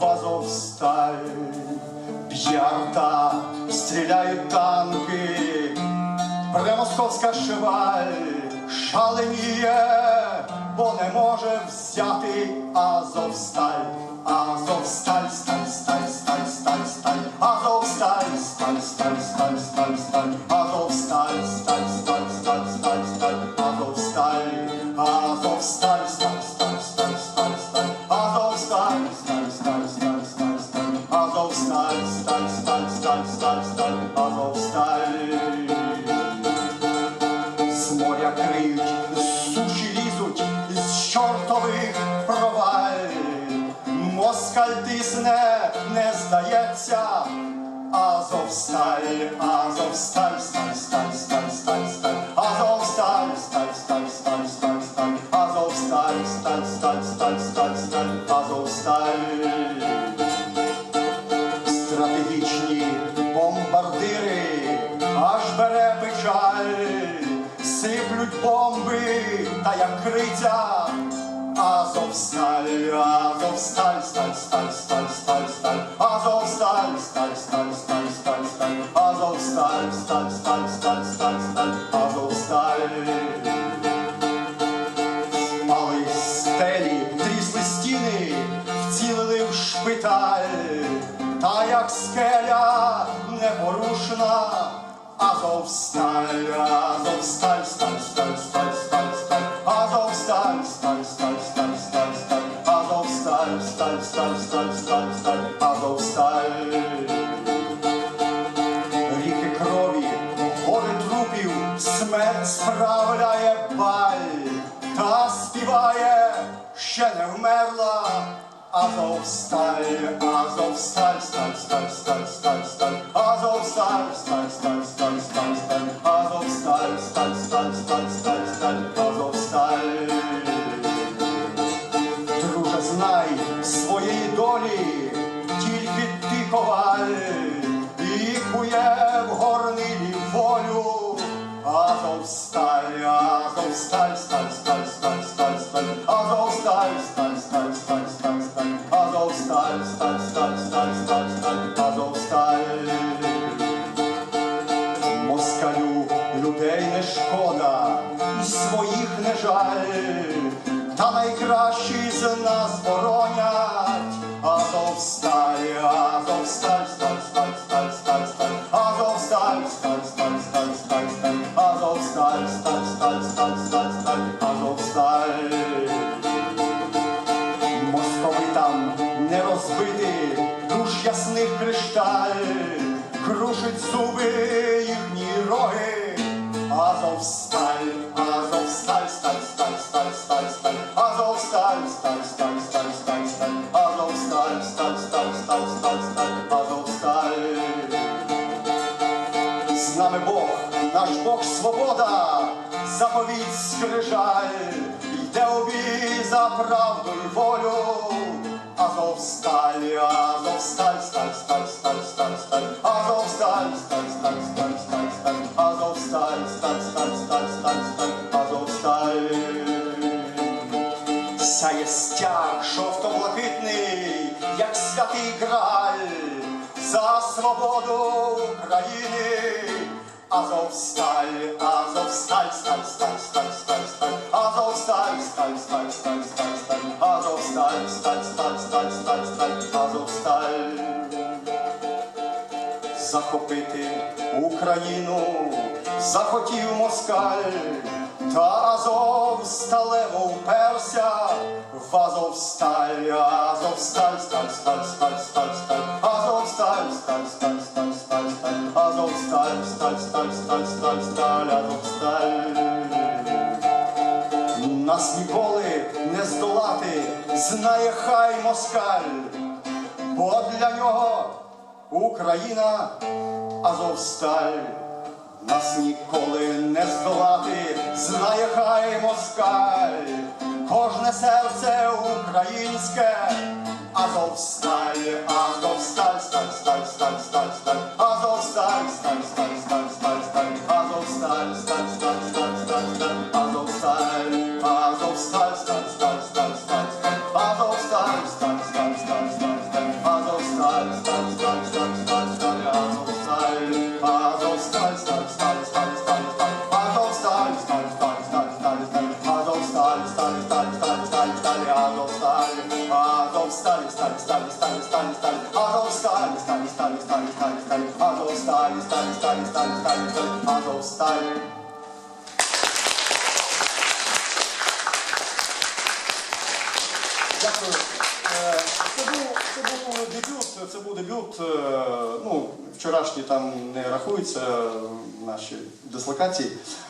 Азовсталь. Б'ярта, стріляють танки, Премосковська шваль шаленіє, бо не може взяти Азовсталь. Азовсталь, сталь, сталь, сталь, сталь, сталь, Азовсталь, сталь, сталь, сталь, сталь, сталь, Азовсталь, сталь, сталь, сталь, сталь, сталь, Азовсталь, не здається, Азовсталь, Азовсталь, сталь, сталь, сталь, сталь, сталь, Азовсталь, сталь, сталь, сталь, сталь, сталь, Азовсталь, сталь, сталь, сталь, сталь, сталь, Азовсталь стратегічні бомбардири, аж бере печаль, сиплють бомби, та як криця, Азовсталь, Азовсталь, сталь, сталь, сталь, сталь, сталь, Азовсталь, сталь, сталь, сталь, сталь, сталь, Азовсталь, сталь, сталь, сталь, сталь, сталь, Азовсталь. Мали стелі, трісли стіни, вцілили в шпиталь, та як скеля непорушна, Азовсталь, Азовсталь, сталь, сталь, сталь, сталь, сталь, Азовсталь. Ріки крові, гори трупів, смерть справляє баль, та співає, ще не вмерла. Азовсталь, Азовсталь, сталь, сталь, сталь, сталь, сталь, Азовсталь, сталь, сталь, сталь, сталь, сталь, Азовсталь, сталь, сталь, сталь, сталь, сталь, жаль, та найкращі з нас боронять. Азовсталь, Азовсталь, сталь, сталь, сталь, сталь, сталь, Азовсталь, сталь, сталь, сталь, сталь, сталь, Азовсталь, сталь, сталь, сталь, сталь, сталь, Азовсталь. Московитам не розбити душ ясних кришталь, крушить зуби З нами Бог, наш Бог свобода, заповідь скрижаль, йде у за правду й волю. Азовсталь, Азовсталь, сталь, сталь, сталь, сталь, сталь, Азовсталь, сталь, сталь, сталь, сталь, сталь, Азовсталь, сталь, сталь, сталь, сталь, сталь, Азовсталь. Сяє стяг жовто-блакитний, як святий краль, за свободу України. Азовсталь, Азовсталь, сталь, сталь, сталь, сталь, сталь, Азовсталь, сталь, сталь, сталь, сталь, сталь, Азовсталь, сталь, сталь, сталь, сталь, сталь, Азовсталь. Захопити Україну захотів москаль, та Азов сталево вперся в Азовсталь, Азовсталь, сталь, сталь, сталь, сталь, сталь, сталь, сталь, сталь, сталь, сталь, Нас ніколи не здолати, знає хай москаль, бо для нього Україна Азовсталь. Нас ніколи не здолати, знає хай москаль, кожне серце українське, Азовсталь, Азовсталь, сталь, сталь, сталь, сталь, сталь, сталь, сталь, Азовсталь, сталь, сталь, сталь, сталь, сталь, Азовсталь, Азовсталь. Азовсталь, сталь, сталь, сталь, сталь, сталь, Азовсталь, сталь, сталь, сталь, сталь, сталь, Азовсталь, сталь, сталь, сталь, сталь, сталь, Азовсталь, Азовсталь, сталь, сталь, сталь, сталь, сталь, Азовсталь, сталь, сталь, сталь, сталь, сталь, Азовсталь, сталь, сталь, сталь, сталь, сталь, Азовсталь, Азовсталь, сталь, сталь, сталь, сталь, сталь, Азовсталь, сталь, сталь, сталь, сталь, Дякую. Е, Це був, це був дебют, це був дебют. е, Ну, вчорашні там не рахуються наші дислокації.